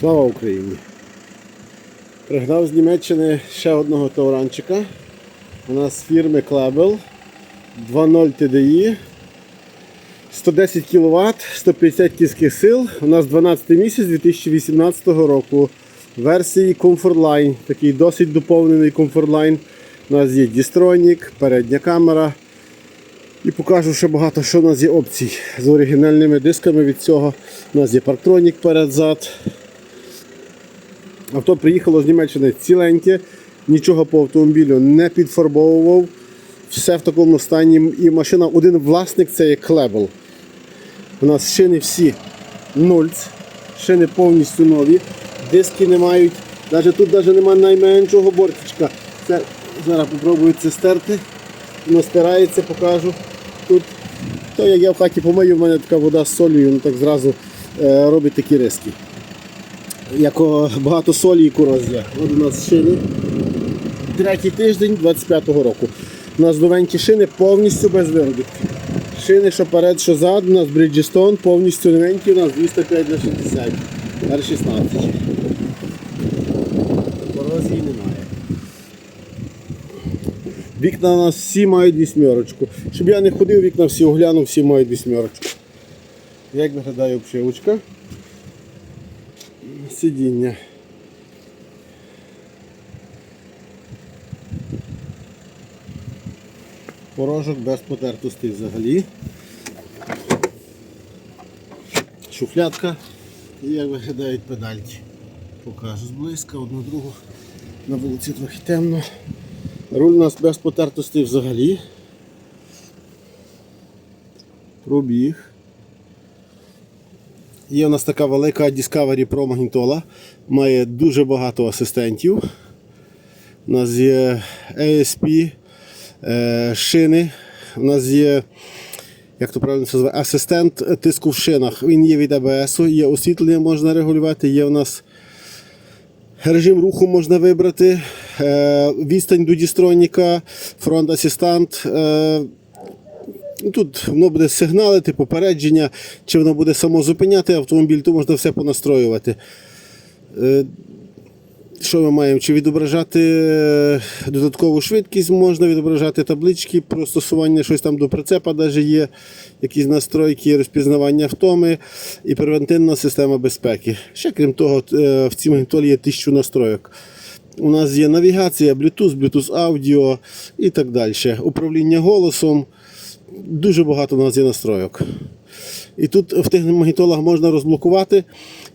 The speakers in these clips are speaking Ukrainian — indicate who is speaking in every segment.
Speaker 1: Слава Україні! Пригнав з Німеччини ще одного тауранчика. У нас фірми Klebel 2.0 TDI. 110 кВт, 150 кінських сил. У нас 12 місяць 2018 року. Версії Comfortline. Такий досить доповнений Comfortline. У нас є дістронік, передня камера. І покажу ще багато, що у нас є опцій з оригінальними дисками від цього. У нас є парктронік перед-зад. Авто приїхало з Німеччини ціленьке, нічого по автомобілю не підфарбовував. Все в такому стані. І машина, один власник це є Клебл. У нас шини всі нульц, шини повністю нові, диски не мають. Навіть тут навіть немає найменшого бортичка. Це зараз спробую це стерти. Воно стирається, покажу. Тут, то як я в хаті помию, в мене така вода з солью, ну так зразу е, робить такі риски. Як багато солі і корозія. От у нас шини. Третій тиждень 25-го року. У нас новенькі шини повністю без виробітки. Шини, що перед, що зад, у нас Bridgestone повністю новенькі, у нас 205 на 60 R16. Корозії немає. Вікна у нас всі мають вісьмерочку. Щоб я не ходив, вікна всі оглянув, всі мають вісьмерочку. Як виглядає обшивочка? Сидіння. Порожок без потертостей взагалі. Шуфлятка. І як виглядають педальки. Покажу зблизька, одну другу. На вулиці трохи темно. Руль у нас без потертостей взагалі. Пробіг. Є у нас така велика Discovery Pro магнітола. Має дуже багато асистентів. У нас є ASP, е, шини. У нас є, як то правильно це називає, асистент тиску в шинах. Він є від ABS, є освітлення можна регулювати, є у нас Режим руху можна вибрати, е, відстань до дістроніка, фронт асистант. Ну, Тут воно буде сигналити, попередження, чи воно буде само зупиняти автомобіль, то можна все понастроювати. Е, Що ми маємо? Чи відображати е, додаткову швидкість, можна відображати таблички, пристосування щось там до прицепа, навіть є якісь настройки, розпізнавання втоми і превентивна система безпеки. Ще крім того, е, в цій магнітолі є тисячу настройок. У нас є навігація, Bluetooth, Bluetooth аудіо і так далі. Управління голосом. Дуже багато у нас є настройок. І тут в тих магнітолах можна розблокувати,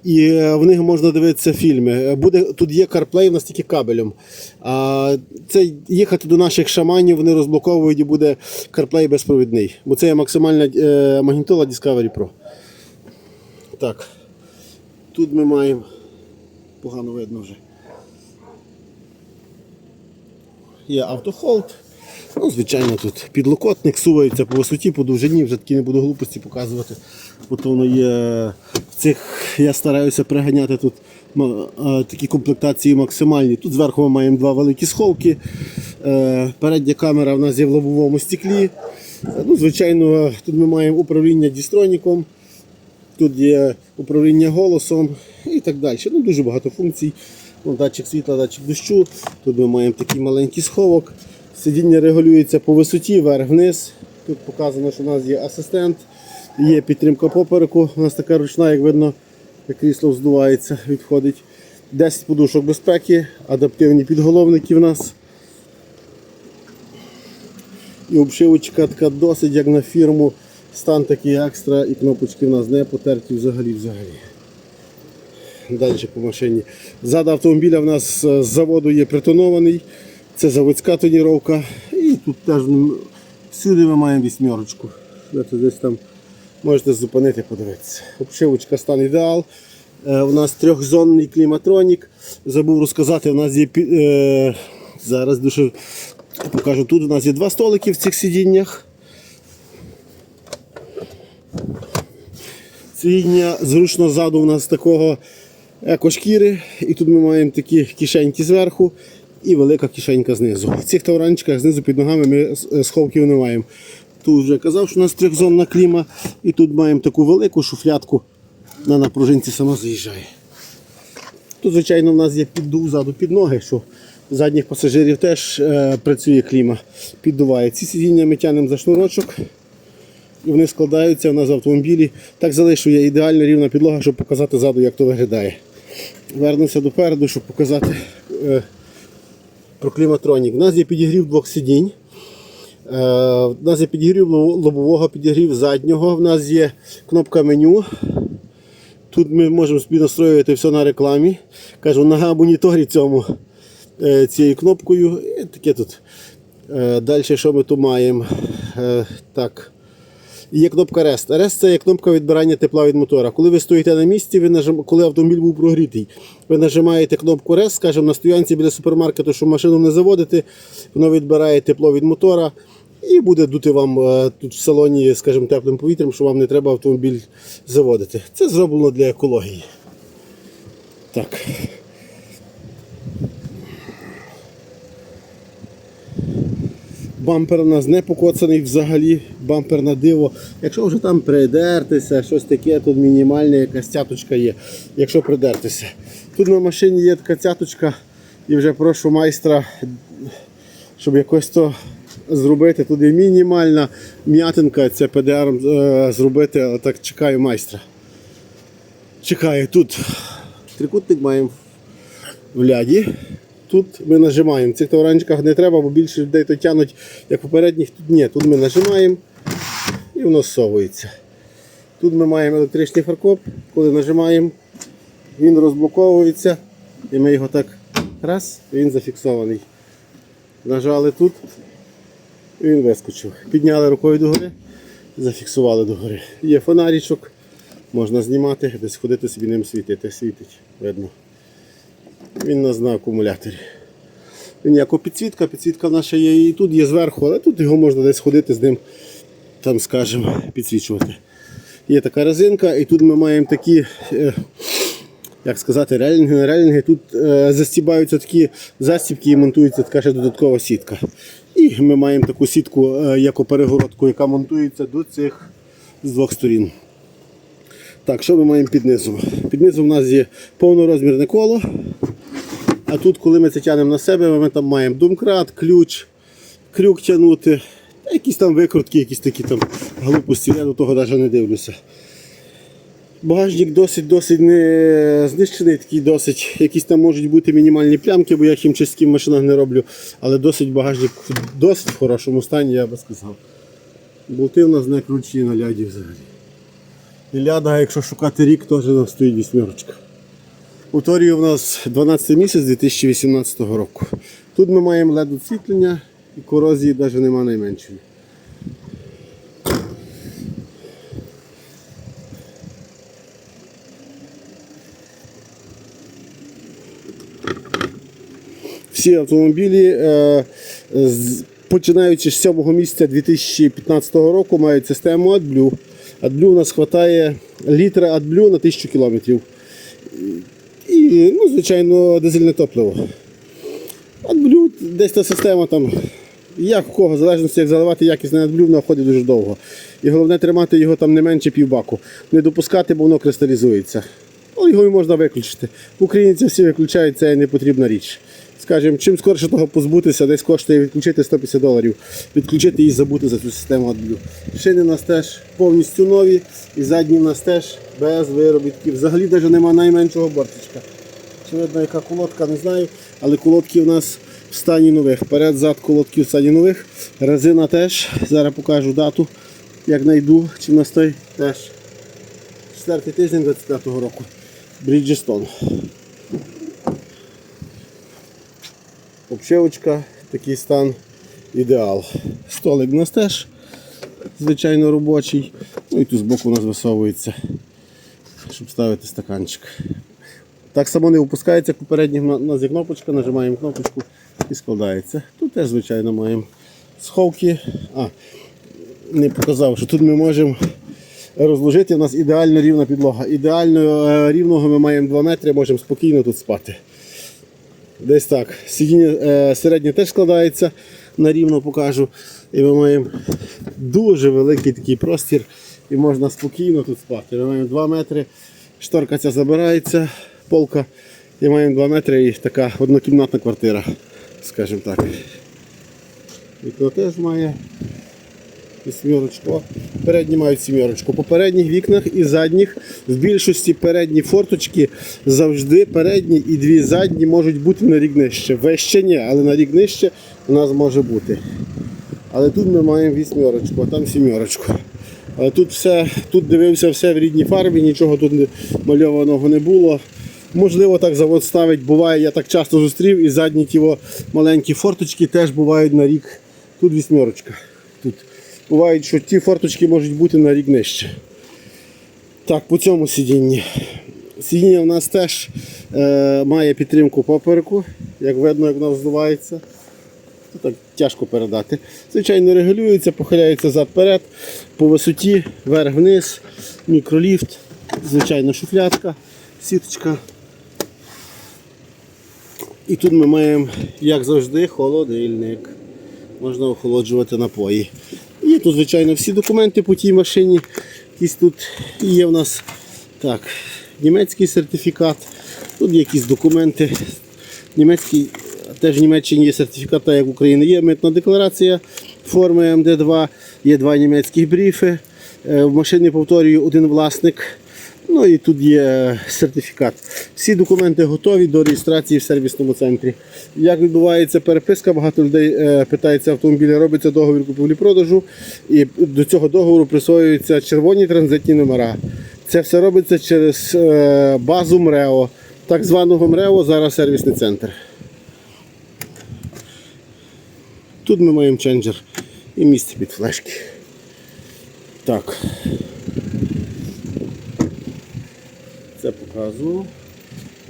Speaker 1: і е, в них можна дивитися фільми. Буде, тут є CarPlay, у нас тільки кабелем. А це їхати до наших шаманів, вони розблоковують і буде CarPlay безпровідний. Бо це є максимальна е, магнітола Discovery Pro. Так. Тут ми маємо. Погано видно вже. Є автохолд. Ну, звичайно, тут підлокотник сувається по висоті, по довжині, вже такі не буду глупості показувати. Бо то воно є в цих, я стараюся приганяти тут такі комплектації максимальні. Тут зверху ми маємо два великі сховки. Е, Передня камера в нас є в лобовому стеклі. Ну, звичайно, тут ми маємо управління дістроніком. Тут є управління голосом і так далі. Ну, дуже багато функцій. Датчик світла, датчик дощу. Тут ми маємо такий маленький сховок. Сидіння регулюється по висоті, вверх-вниз. Тут показано, що у нас є асистент, є підтримка попереку. У нас така ручна, як видно, як крісло вздувається, відходить. 10 подушок безпеки, адаптивні підголовники в нас. І обшивочка така досить як на фірму. Стан такий екстра і кнопочки в нас не потерті взагалі взагалі. Далі по машині. Зад автомобіля в нас е, з заводу є притонований. Це заводська тоніровка. І тут теж всюди ми маємо вісьмерочку. Десь там можете зупинити, подивитися. Обшивочка стан ідеал. Е, у нас трьохзонний кліматронік. Забув розказати, у нас є е, зараз дуже покажу. Тут у нас є два столики в цих сидіннях. Сидіння зручно ззаду у нас такого екошкіри. І тут ми маємо такі кишеньки зверху і велика кишенька знизу. В цих тавранчиках знизу під ногами ми е, сховків не маємо. Тут вже казав, що у нас трьохзонна кліма. І тут маємо таку велику шуфлятку. Вона на пружинці сама заїжджає. Тут, звичайно, в нас є піддув ззаду під ноги, що задніх пасажирів теж е, працює кліма, піддуває. Ці сидіння ми тягнемо за шнурочок. І вони складаються у нас в автомобілі. Так залишу я ідеально рівна підлога, щоб показати ззаду, як то виглядає. Вернуся допереду, щоб показати е, про кліматронік. У нас є підігрів двох сидінь. Е, У нас є підігрів лобового, підігрів заднього. У нас є кнопка меню. Тут ми можемо собі настроювати все на рекламі. Кажу, на моніторі цьому е, цією кнопкою. І таке тут. Е, Далі що ми тут маємо? Так. Є кнопка REST. REST це є кнопка відбирання тепла від мотора. Коли ви стоїте на місці, ви нажим... коли автомобіль був прогрітий, ви нажимаєте кнопку REST, скажімо, на стоянці біля супермаркету, щоб машину не заводити, воно відбирає тепло від мотора і буде дути вам е, тут в салоні, скажімо, теплим повітрям, що вам не треба автомобіль заводити. Це зроблено для екології. Так. Бампер у нас не покоцаний взагалі, бампер на диво. Якщо вже там придертися, щось таке, тут мінімальна якась цяточка є. Якщо придертися. Тут на машині є така цяточка і вже прошу майстра, щоб якось то зробити. Тут є мінімальна м'ятинка, це ПДР е, зробити, так чекаю майстра. Чекаю тут. Трикутник маємо в ляді. Тут ми нажимаємо. Цих товаранчиках не треба, бо більше людей то тянуть, як попередніх. Тут ні. Тут ми нажимаємо і воно совується. Тут ми маємо електричний фаркоп. Коли нажимаємо, він розблоковується і ми його так раз, і він зафіксований. Нажали тут, і він вискочив. Підняли рукою догори, зафіксували догори. Є фонарічок, можна знімати, десь ходити собі ним світити. Світить, видно. Він нас на акумуляторі. Він як підсвітка, підсвітка наша є і тут є зверху, але тут його можна десь ходити з ним, там, скажімо, підсвічувати. Є така резинка, і тут ми маємо такі, е, як сказати, релінги, не релінги. Тут е, застібаються такі застібки і монтується така ще додаткова сітка. І ми маємо таку сітку, е, як перегородку, яка монтується до цих з двох сторін. Так, що ми маємо під низом? Під низом у нас є повнорозмірне коло. А тут, коли ми це тягнемо на себе, ми там маємо думкрат, ключ, крюк тягнути, якісь там викрутки, якісь такі там глупості, я до того навіть не дивлюся. Багажник досить досить не знищений, такий досить. Якісь там можуть бути мінімальні плямки, бо я хімчистки в машинах не роблю, але досить багажник в досить в хорошому стані, я би сказав. Болти у нас не кручі на ляді взагалі. І ляда, якщо шукати рік, теж нам стоїть вісьмерочка. У Торії у нас 12 місяць 2018 року. Тут ми маємо LED освітлення і корозії навіть немає найменшої. Всі автомобілі, е, починаючи з 7 місяця 2015 року, мають систему AdBlue. AdBlue у нас вистачає літра AdBlue на 1000 кілометрів. І, ну, звичайно, дизельне топливо. AdBlue, десь та система там, як у кого, в залежності, як заливати якісне AdBlue, вона ходить дуже довго. І головне тримати його там не менше півбаку. Не допускати, бо воно кристалізується. Ну, його і можна виключити. В Українці всі виключають, це не потрібна річ. Скажімо, чим скорше того позбутися, десь коштує відключити 150 доларів, відключити і забути за цю систему AdBlue. Шини у нас теж повністю нові, і задні в нас теж без виробітків. Взагалі навіть немає найменшого бортичка. Чи видно, яка колодка, не знаю, але колодки у нас в стані нових. Перед, зад колодки в стані нових. Резина теж. Зараз покажу дату, як знайду, чи в нас той теж. Четвертий тиждень 25-го року. Bridgestone. Обшивочка, такий стан ідеал. Столик у нас теж, звичайно, робочий. Ну і тут збоку у нас висовується, щоб ставити стаканчик. Так само не опускається, як попередніх у нас є кнопочка, нажимаємо кнопочку і складається. Тут теж, звичайно, маємо сховки. А, не показав, що тут ми можемо розложити. У нас ідеально рівна підлога. Ідеально е, рівного ми маємо 2 метри, можемо спокійно тут спати. Десь так. Сидіння е, середнє теж складається на рівно покажу. І ми маємо дуже великий такий простір і можна спокійно тут спати. Ми маємо 2 метри, шторка ця забирається, полка, І маємо 2 метри і така однокімнатна квартира, скажімо так. Вікно теж має сімерочку. Передні мають сімерочку. По передніх вікнах і задніх в більшості передні форточки завжди передні і дві задні можуть бути на рік нижче. Вище ні, але на рік нижче у нас може бути. Але тут ми маємо вісьмерочку, а там сімерочку. Але тут все, тут дивився все в рідній фарбі, нічого тут мальованого не було. Можливо, так завод ставить, буває, я так часто зустрів, і задні ті маленькі форточки теж бувають на рік. Тут вісьмерочка. Бувають, що ті форточки можуть бути на рік нижче. Так, по цьому сидінні. Сидіння у нас теж е, має підтримку попереку, як видно, як воно здувається. Так тяжко передати. Звичайно, регулюється, похиляється зад-перед, по висоті, вверх-вниз, мікроліфт, звичайно, шуфлятка, сіточка. І тут ми маємо, як завжди, холодильник. Можна охолоджувати напої. Є тут, звичайно, всі документи по тій машині. Якісь тут є в нас так, німецький сертифікат, тут якісь документи. Німецький, теж в Німеччині є сертифікат, так як в Україні є митна декларація форми МД2, є два німецькі бріфи. Е, В машині повторюю один власник. Ну і тут є сертифікат. Всі документи готові до реєстрації в сервісному центрі. Як відбувається переписка, багато людей е, питається автомобілі, робиться договір купівлі-продажу, і до цього договору присвоюються червоні транзитні номера. Це все робиться через е, базу МРЕО, так званого МРЕО, зараз сервісний центр. Тут ми маємо ченджер і місце під флешки. Так. Це показую.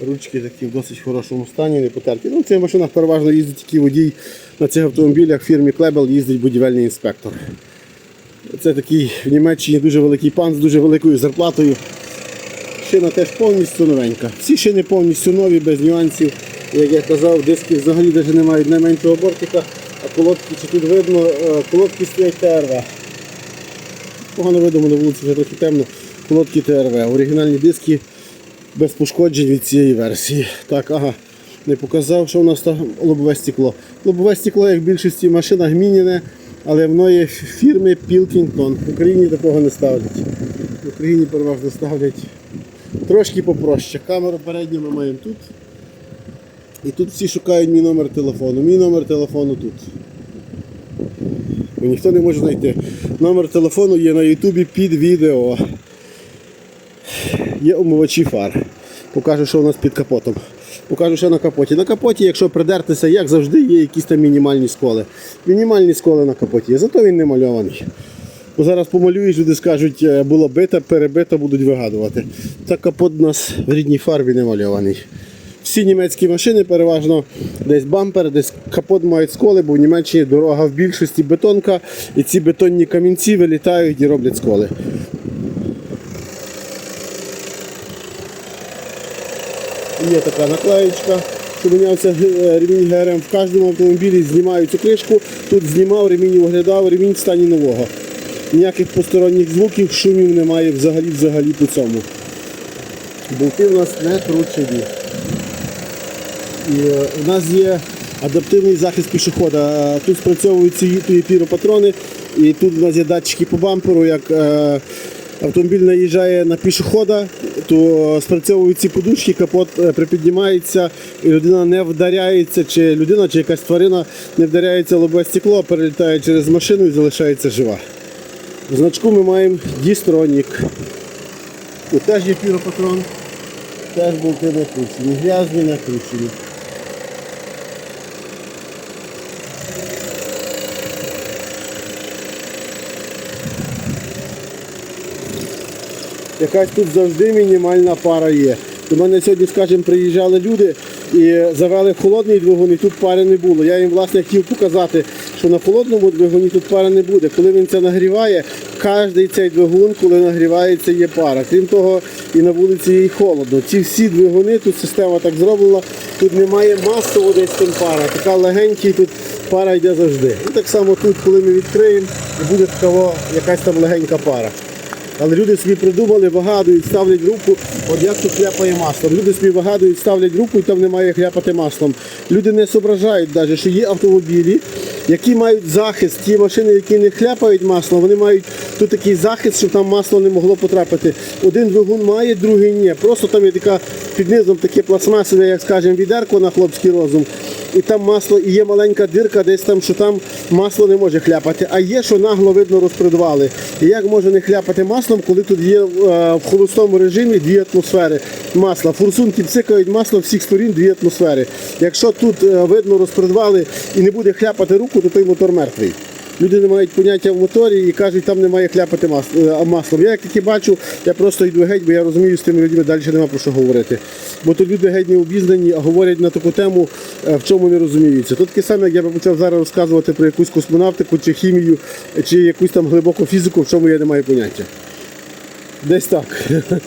Speaker 1: Ручки такі в досить хорошому стані, не потерті. Ну, в цих машинах переважно їздить тільки водій на цих автомобілях в фірмі Клебел їздить будівельний інспектор. Це такий в Німеччині дуже великий пан з дуже великою зарплатою. Шина теж повністю новенька. Всі шини повністю нові, без нюансів. Як я казав, диски взагалі навіть не мають найменшого бортика, а колодки, чи тут видно, е, колодки стоять ТРВ. Погано видимо на вулиці вже трохи темно. Колодки ТРВ. Оригінальні диски без пошкоджень від цієї версії. Так, ага. Не показав, що у нас там лобове стекло. Лобове стекло, як в більшості машинах, мініне, але воно є фірми Pilkington. В Україні такого не ставлять. В Україні переважно ставлять трошки попроще. Камеру передню ми маємо тут. І тут всі шукають мій номер телефону. Мій номер телефону тут. Бо ніхто не може знайти. Номер телефону є на Ютубі під відео. Є омивачі фар. Покажу, що у нас під капотом. Покажу, що на капоті. На капоті, якщо придертися, як завжди, є якісь там мінімальні сколи. Мінімальні сколи на капоті зато він не мальований. Бо зараз помалюєш, люди скажуть, е, було бито, перебито, будуть вигадувати. Та капот у нас в рідній фарбі не мальований. Всі німецькі машини переважно десь бампер, десь капот мають сколи, бо в Німеччині дорога в більшості бетонка, і ці бетонні камінці вилітають і роблять сколи. Є така наклеєчка, що мінявся е, ремінь ГРМ. В кожному автомобілі знімають цю кришку. Тут знімав, ремінь оглядав, ремінь в стані нового. Ніяких посторонніх звуків, шумів немає взагалі взагалі по цьому. Болти в нас не кручені. І е, у нас є адаптивний захист пішохода. Е, Тут спрацьовують ці піропатрони, і тут у нас є датчики по бамперу, як автомобіль наїжджає на пішохода, то спрацьовують ці подушки, капот е, припіднімається, і людина не вдаряється, чи людина, чи якась тварина не вдаряється лобове стекло, а перелітає через машину і залишається жива. В значку ми маємо Дістронік. Теж є піропатрон, теж болти накручені, грязні накручені. Якась тут завжди мінімальна пара є. До мене сьогодні, скажімо, приїжджали люди і завели холодний двигун, і тут пари не було. Я їм власне хотів показати, що на холодному двигуні тут пари не буде. Коли він це нагріває, кожний цей двигун, коли нагрівається, є пара. Крім того, і на вулиці є й холодно. Ці всі двигуни, тут система так зроблена, тут немає масово десь тим пара. Така легенький тут пара йде завжди. І так само тут, коли ми відкриємо, буде така якась там легенька пара. Але люди собі придумали, вигадують, ставлять руку, от як тут хляпає маслом. Люди собі вигадують, ставлять руку і там немає хляпати маслом. Люди не зображають навіть, що є автомобілі, які мають захист, ті машини, які не хляпають масло, вони мають тут такий захист, щоб там масло не могло потрапити. Один двигун має, другий ні. Просто там є така під низом таке пластмасове, як скажемо, відерко на хлопський розум. І там масло, і є маленька дирка, десь там, що там масло не може хляпати. А є, що нагло видно розпредвали. І як може не хляпати маслом, коли тут є е, в холостому режимі дві атмосфери масла. Форсунки цикають масло всіх сторін дві атмосфери. Якщо тут е, видно розпредвали і не буде хляпати руку, то той мотор мертвий. Люди не мають поняття в моторі і кажуть, там немає хляпати мас- е, маслом. Я як таке бачу, я просто йду геть, бо я розумію, з тими людьми далі нема про що говорити. Бо то люди геть не обізнані, а говорять на таку тему, е, в чому не розуміються. То таке саме, як я би почав зараз розказувати про якусь космонавтику чи хімію, чи якусь там глибоку фізику, в чому я не маю поняття. Десь так.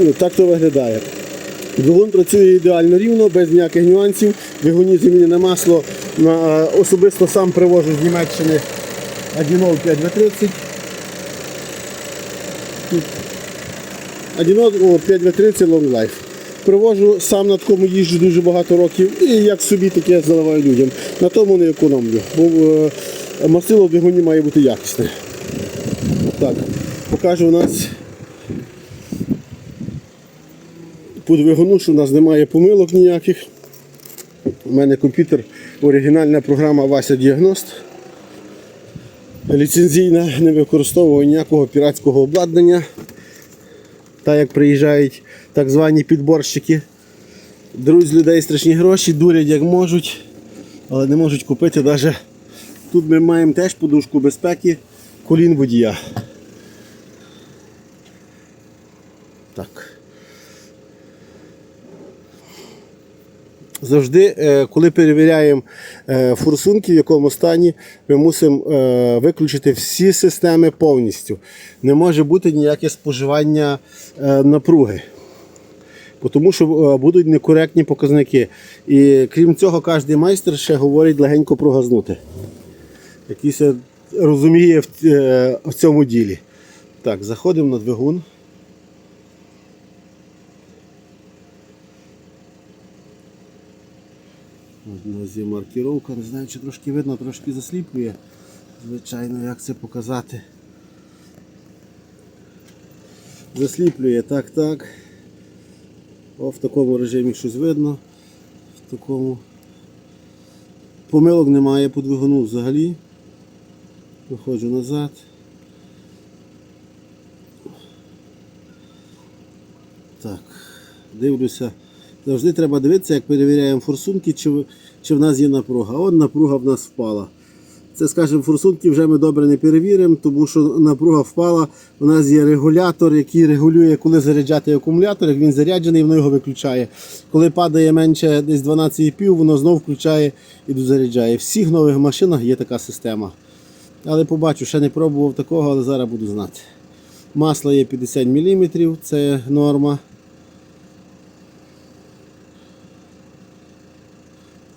Speaker 1: Ну, так то виглядає. Двигун працює ідеально рівно, без ніяких нюансів. Двигуні масло на, е, особисто сам привожу з Німеччини 1.05 V30. Тут 1.05 V30 Long Life. Привожу, сам на такому їжджу дуже багато років і як собі таке заливаю людям. На тому не економлю, бо е, мастило в двигуні має бути якісне. Так, покажу у нас по двигуну, що у нас немає помилок ніяких. У мене комп'ютер, оригінальна програма Вася Діагност. Ліцензійна, не використовую ніякого піратського обладнання. Так як приїжджають так звані підборщики. З людей страшні гроші, дурять як можуть, але не можуть купити навіть. Тут ми маємо теж подушку безпеки колін водія. Завжди, е, коли перевіряємо е, форсунки, в якому стані, ми мусимо е, виключити всі системи повністю. Не може бути ніяке споживання напруги. Тому що будуть некоректні показники. І крім цього, кожен майстер ще говорить легенько прогазнути. Якийсь розуміє в цьому ділі. Так, заходимо на двигун. У нас є маркіровка, не знаю, чи трошки видно, трошки засліплює. Звичайно, як це показати. Засліплює так, так. О, в такому режимі щось видно. В такому. Помилок немає по двигуну взагалі. Виходжу назад. Так, дивлюся. Завжди треба дивитися, як перевіряємо форсунки, чи, чи в нас є напруга. От напруга в нас впала. Це, скажімо, форсунки вже ми добре не перевіримо, тому що напруга впала. У нас є регулятор, який регулює, коли заряджати акумулятор. Як він заряджений, воно його виключає. Коли падає менше десь 12,5, воно знову включає і дозаряджає. В всіх нових машинах є така система. Але побачу, ще не пробував такого, але зараз буду знати. Масло є 50 мм, це норма.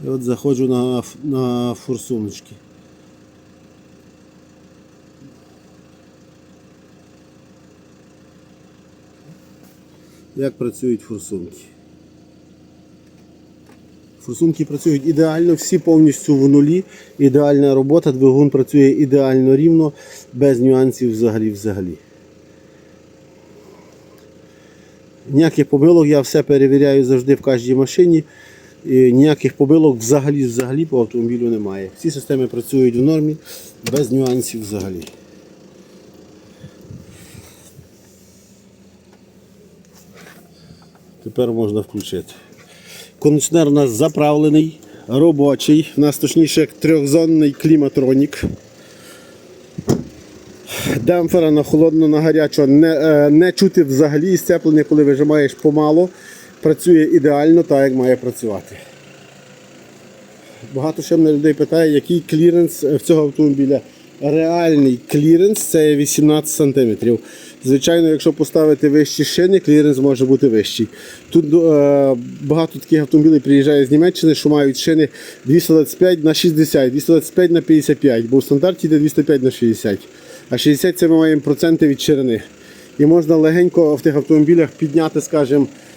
Speaker 1: І от заходжу на, на форсуночки. Як працюють форсунки? Форсунки працюють ідеально, всі повністю в нулі. Ідеальна робота, двигун працює ідеально рівно, без нюансів взагалі взагалі. Ніяких помилок я все перевіряю завжди в кожній машині. Ніяких помилок взагалі взагалі по автомобілю немає. Всі системи працюють в нормі, без нюансів взагалі. Тепер можна включити. Кондиціонер у нас заправлений, робочий. У нас точніше трьохзонний кліматронік. Демпфера на холодно, на гарячо не, е, не чути взагалі сцеплення, коли вижимаєш помало. Працює ідеально так, як має працювати. Багато ще мене людей питає, який кліренс в цього автомобіля. Реальний кліренс це 18 см. Звичайно, якщо поставити вищі шини, кліренс може бути вищий. Тут е, багато таких автомобілів приїжджає з Німеччини, що мають шини 225 на 60, 225 на 55, бо в стандарті йде 205 на 60. А 60 це ми маємо проценти від ширини. і можна легенько в тих автомобілях підняти, скажімо, е,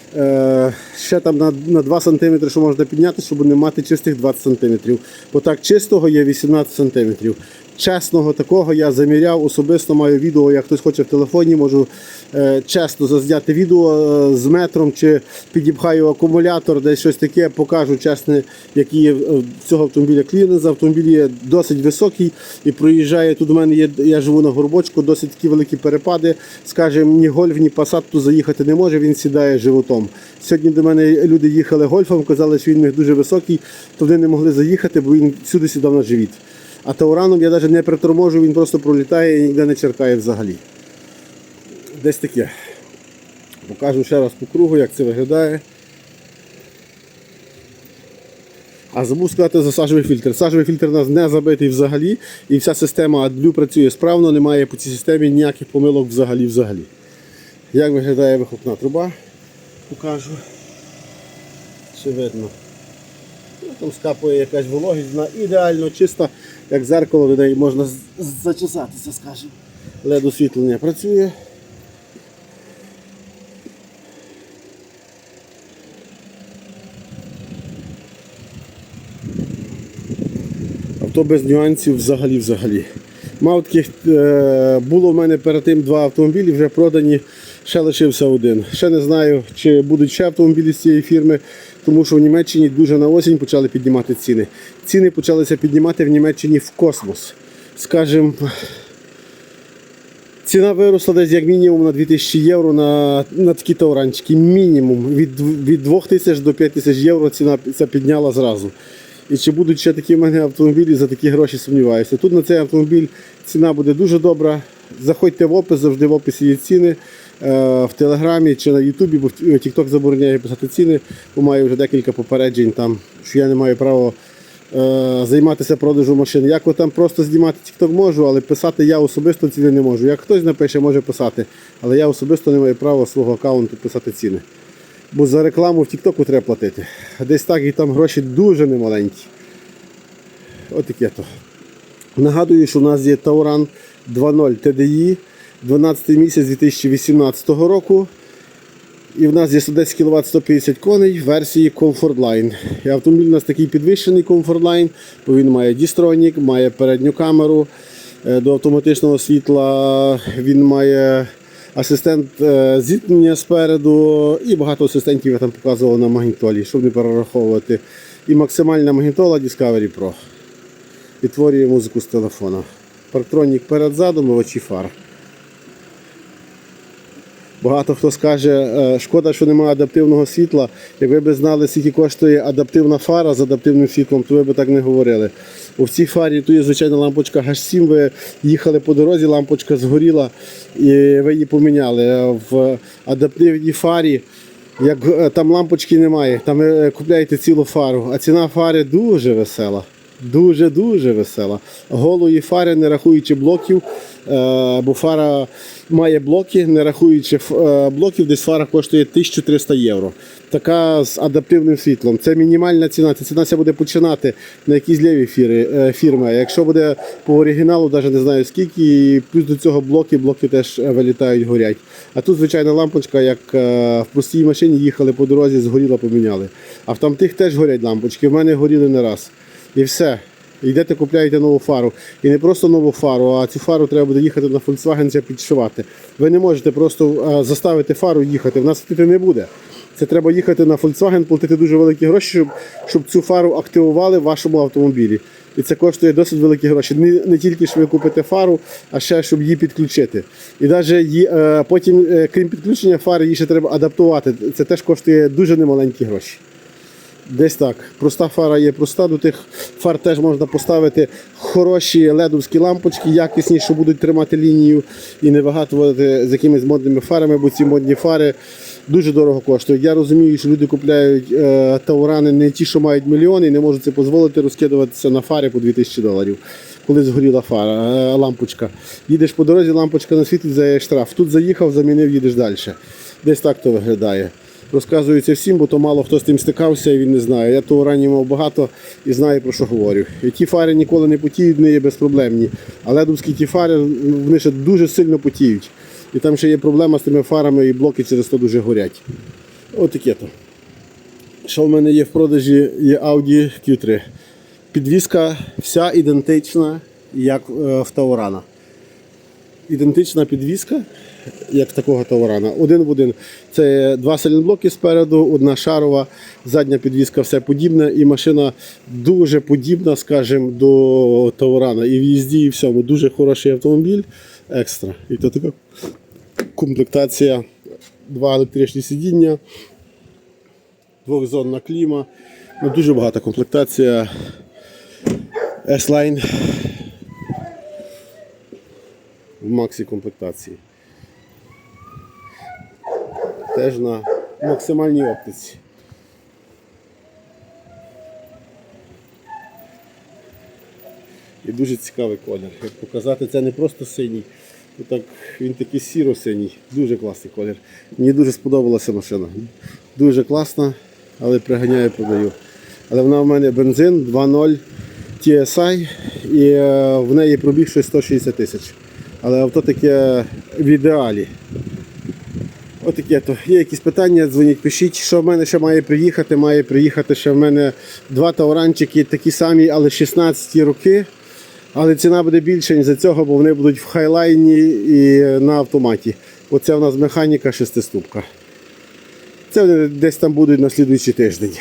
Speaker 1: ще там на, на 2 см, що можна підняти, щоб не мати чистих 20 см. Бо так чистого є 18 см. Чесного такого я заміряв, особисто маю відео, як хтось хоче в телефоні, можу е, чесно зазняти відео е, з метром чи підіпхаю акумулятор, десь щось таке, покажу чесне, який є в цього автомобіля кліренс. Автомобіль є досить високий і проїжджає тут. У мене є, я живу на горбочку, досить такі великі перепади. Скажімо, ні гольф, ні пасат тут заїхати не може, він сідає животом. Сьогодні до мене люди їхали гольфом, казали, що він у дуже високий, то вони не могли заїхати, бо він всюди сідав на живіт. А таураном я навіть не приторможу, він просто пролітає і ніде не черкає взагалі. Десь таке. Покажу ще раз по кругу, як це виглядає. А забув сказати за фільтр. Сажовий фільтр у нас не забитий взагалі, і вся система AdBlue працює справно, немає по цій системі ніяких помилок взагалі взагалі. Як виглядає вихлопна труба, покажу. Чи видно. Там скапує якась вологість, вона ідеально чиста, як зеркало, неї можна зачесатися, скажімо. LED освітлення працює. Авто без нюансів взагалі взагалі. Мав таких, е, було в мене перед тим два автомобілі, вже продані, ще лишився один. Ще не знаю, чи будуть ще автомобілі з цієї фірми, тому що в Німеччині дуже на осінь почали піднімати ціни. Ціни почалися піднімати в Німеччині в космос. Скажімо, Ціна виросла десь як мінімум на 2000 євро на, на такі тауранчики. Мінімум. Від, від 2000 до 5000 євро ціна підняла зразу. І чи будуть ще такі в мене автомобілі за такі гроші, сумніваюся. Тут на цей автомобіль ціна буде дуже добра. Заходьте в опис, завжди в описі є ціни е, в Телеграмі чи на Ютубі, бо TikTok забороняє писати ціни, бо маю вже декілька попереджень, там, що я не маю права е, займатися продажем машин. Як там просто знімати TikTok можу, але писати я особисто ціни не можу. Як хтось напише, може писати, але я особисто не маю права свого аккаунту писати ціни. Бо за рекламу в TikTok треба платити. Десь так і там гроші дуже немаленькі. От таке то. Нагадую, що у нас є Taurан 2.0 TDI, 12 місяць 2018 року. І в нас є 110 кВт 150 коней версії Comfort Line. І автомобіль у нас такий підвищений Comfort Line, бо він має дістронік, має передню камеру е, до автоматичного світла, він має асистент е, зіткнення спереду і багато асистентів я там показував на магнітолі, щоб не перераховувати. І максимальна магнітола Discovery Pro. Відтворює музику з телефона. Парктронік перед задом, очі фар. Багато хто скаже, е, шкода, що немає адаптивного світла. Якби ви знали, скільки коштує адаптивна фара з адаптивним світлом, то ви б так не говорили. У цій фарі тут є звичайна лампочка H7, ви їхали по дорозі, лампочка згоріла і ви її поміняли. В адаптивній фарі, як е, там лампочки немає, там ви купляєте цілу фару, а ціна фари дуже весела. Дуже-дуже весела. Голої фари, не рахуючи блоків, е, бо фара має блоки, не рахуючи е, блоків, десь фара коштує 1300 євро. Така з адаптивним світлом. Це мінімальна ціна. Ця ціна буде починати на якісь ліві е, фірми. Якщо буде по оригіналу, навіть не знаю скільки, і плюс до цього блоки, блоки теж вилітають, горять. А тут звичайна лампочка, як в простій машині їхали по дорозі, згоріла, поміняли. А в там теж горять лампочки. В мене горіли не раз. І все. Йдете, купляєте нову фару. І не просто нову фару, а цю фару треба буде їхати на Volkswagen підшивати. Ви не можете просто е, заставити фару їхати. В нас світити не буде. Це треба їхати на Volkswagen, платити дуже великі гроші, щоб, щоб цю фару активували в вашому автомобілі. І це коштує досить великі гроші. Не, не тільки що ви купите фару, а ще щоб її підключити. І навіть е, потім, е, крім підключення фари, її ще треба адаптувати. Це теж коштує дуже немаленькі гроші. Десь так. Проста фара є проста. До тих фар теж можна поставити хороші ледовські лампочки, якісні, що будуть тримати лінію і не вигадувати з якимись модними фарами, бо ці модні фари дуже дорого коштують. Я розумію, що люди купляють е, таурани не ті, що мають мільйони, і не можуть це дозволити розкидуватися на фарі по 2000 доларів. Коли згоріла фара, е, лампочка. Їдеш по дорозі, лампочка на світлі за штраф. Тут заїхав, замінив, їдеш далі. Десь так то виглядає розказується всім, бо то мало хто з тим стикався і він не знає. Я того рані мав багато і знаю про що говорю. І ті фари ніколи не потіють, вони є безпроблемні. А ледовські ті фари вони ще дуже сильно потіють. І там ще є проблема з тими фарами і блоки через то дуже горять. Отаке то. Що в мене є в продажі, є Audi Q3. Підвізка вся ідентична, як е, в Таурана. Ідентична підвізка, як такого Таурана. Один в один. Це два сайлентблоки спереду, одна шарова, задня підвізка, все подібне. І машина дуже подібна, скажімо, до Таурана. І в їзді, і всьому. Дуже хороший автомобіль. Екстра. І то така комплектація, два електричні сидіння двохзонна кліма. Ну, дуже багата комплектація. S-Line в максі комплектації. Теж на максимальній оптиці. І дуже цікавий колір. Як показати, це не просто синій. Так, він такий сіро-синій, дуже класний колір. Мені дуже сподобалася машина. Дуже класна, але приганяю продаю. Але вона в мене бензин 2.0 TSI і е, в неї пробіг щось 160 тисяч. Але авто таке в ідеалі. Отаке то. Є якісь питання, дзвоніть, пишіть, що в мене ще має приїхати. Має приїхати ще в мене два тауранчики, такі самі, але 16 роки. Але ціна буде більша, ніж за цього, бо вони будуть в хайлайні і на автоматі. Оце в нас механіка шестиступка. Це вони десь там будуть на слідуючий тиждень.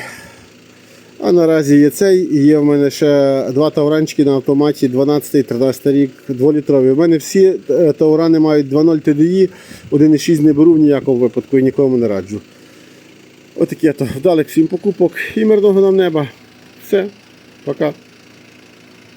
Speaker 1: А наразі є цей, є в мене ще два тауранчики на автоматі 12-13 рік, 2-літрові. У мене всі е, таурани мають 2.0 TDI, 1.6 не беру в ніякому випадку і нікому не раджу. Отаке то. Вдалих всім покупок і мирного нам неба. Все, пока.